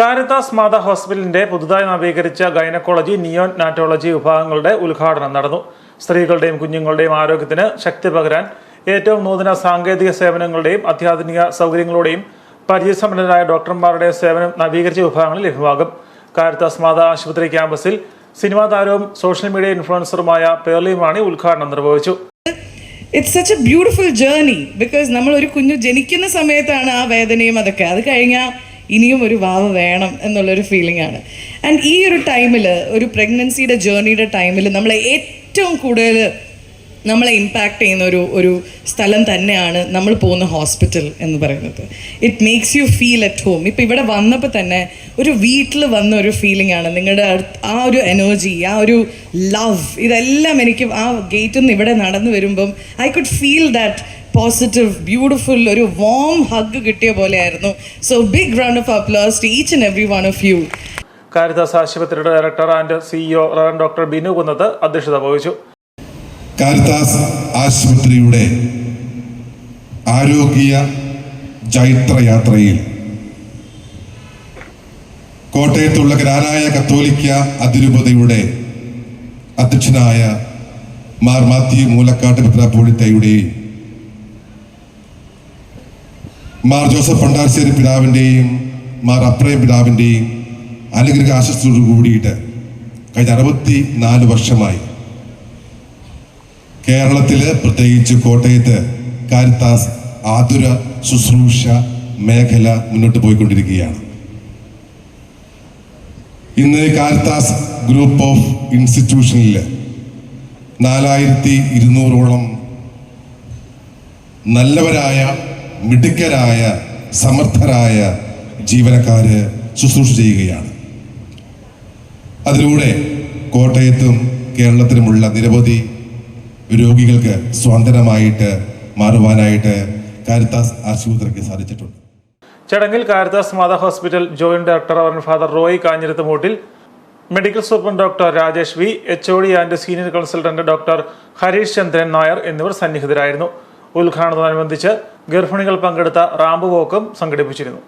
Caritas മാതാ ഹോസ്പിറ്റലിന്റെ പുതുതായി നവീകരിച്ച ഗൈനക്കോളജി നിയോൺ നാറ്റോളജി വിഭാഗങ്ങളുടെ ഉദ്ഘാടനം നടന്നു. സ്ത്രീകളുടെയും കുഞ്ഞുങ്ങളുടെയും ആരോഗ്യത്തിന് ശക്തി പകരാൻ ഏറ്റവും നൂതന സാങ്കേതിക സേവനങ്ങളുടെയും അത്യാധുനിക സൗകര്യങ്ങളുടെയും പരിചയസമ്പന്നരായ ഡോക്ടർമാരുടെ സേവനം നവീകരിച്ച വിഭാഗങ്ങളിൽ ലഭ്യമാകും. കാരിത്താസ് മാതാ ആശുപത്രി ക്യാമ്പസിൽ സിനിമാ താരവും സോഷ്യൽ മീഡിയ ഇൻഫ്ലുവൻസറുമായ പേർലി മാണി ഉദ്ഘാടനം നിർവഹിച്ചു. It's such a beautiful journey because നമ്മൾ ഒരു കുഞ്ഞു ജനിക്കുന്ന സമയത്താണ് ആ വേദനയും അതൊക്കെ. അത് കഴിഞ്ഞാൽ ഇനിയും ഒരു വാവ വേണം എന്നുള്ളൊരു ഫീലിംഗ് ആണ്. ആൻഡ് ഈ ഒരു ടൈമിൽ ഒരു പ്രഗ്നൻസിയുടെ ജേർണിയുടെ ടൈമിൽ നമ്മളെ ഏറ്റവും കൂടുതൽ നമ്മളെ ഇമ്പാക്റ്റ് ചെയ്യുന്ന ഒരു ഒരു സ്ഥലം തന്നെയാണ് നമ്മൾ പോകുന്ന ഹോസ്പിറ്റൽ എന്ന് പറയുന്നത്. It makes you feel at home ഇപ്പം ഇവിടെ വന്നപ്പോൾ തന്നെ ഒരു വീട്ടിൽ വന്ന ഒരു ഫീലിംഗ് ആണ്. നിങ്ങളുടെ ആ ഒരു എനർജി ആ ഒരു ലവ് ഇതെല്ലാം എനിക്ക് ആ ഗേറ്റിൽ നിന്ന് ഇവിടെ നടന്നു വരുമ്പം I could feel that positive beautiful ഒരു വാം ഹഗ് കിട്ടിയ പോലെയായിരുന്നു. So big round of applause to each and every one of you Caritas ആശുപത്രിയുടെ director and CEO doctor Binu Kunnath അധ്യക്ഷത വഹിച്ചു. കാരിത്താസ് ആശുപത്രിയുടെ ആരോഗ്യ ജൈത്രയാത്രയിൽ കോട്ടയത്തുള്ള ഗ്രാനായ കത്തോലിക്ക അതിരൂപതയുടെ അധ്യക്ഷനായ മാർ മാത്യു മൂലക്കാട്ട് മെത്രാപ്പോളിത്തയുടെയും മാർ ജോസഫ് പണ്ടാശ്ശേരി പിതാവിന്റെയും മാർ അപ്രയം പിതാവിന്റെയും അനുഗ്രഹ ആശസ്സോടു കൂടിയിട്ട് കഴിഞ്ഞ അറുപത്തി നാല് വർഷമായി കേരളത്തിൽ പ്രത്യേകിച്ച് കോട്ടയത്ത് കാരിത്താസ് ആതുര ശുശ്രൂഷ മേഖല മുന്നോട്ട് പോയിക്കൊണ്ടിരിക്കുകയാണ്. ഇന്ന് കാരിത്താസ് ഗ്രൂപ്പ് ഓഫ് ഇൻസ്റ്റിറ്റ്യൂഷനിൽ നാലായിരത്തി ഇരുന്നൂറോളം നല്ലവരായ മിടുക്കരായ സമർത്ഥരായ ജീവനക്കാര് ശുശ്രൂഷ ചെയ്യുകയാണ്. അതിലൂടെ കോട്ടയത്തും കേരളത്തിലുമുള്ള നിരവധി രോഗികൾക്ക് സ്വാതന്ത്ര്യമായിട്ട് മാറുവാനായിട്ട് കാരിത്താസ് ആശുപത്രിക്ക് സാധിച്ചിട്ടുണ്ട്. ചടങ്ങിൽ Caritas Matha hospital joint director അവൻ father Roy Kanjirathu Moottil medical superintendent doctor Rajesh V H O D and senior consultant doctor Harish Chandran Nair എന്നിവർ സന്നിഹിതരായിരുന്നു. ഉദ്ഘാടനത്തോടനുബന്ധിച്ച് ഗർഭിണികൾ പങ്കെടുത്ത റാമ്പ് വോക്കും സംഘടിപ്പിച്ചിരുന്നു.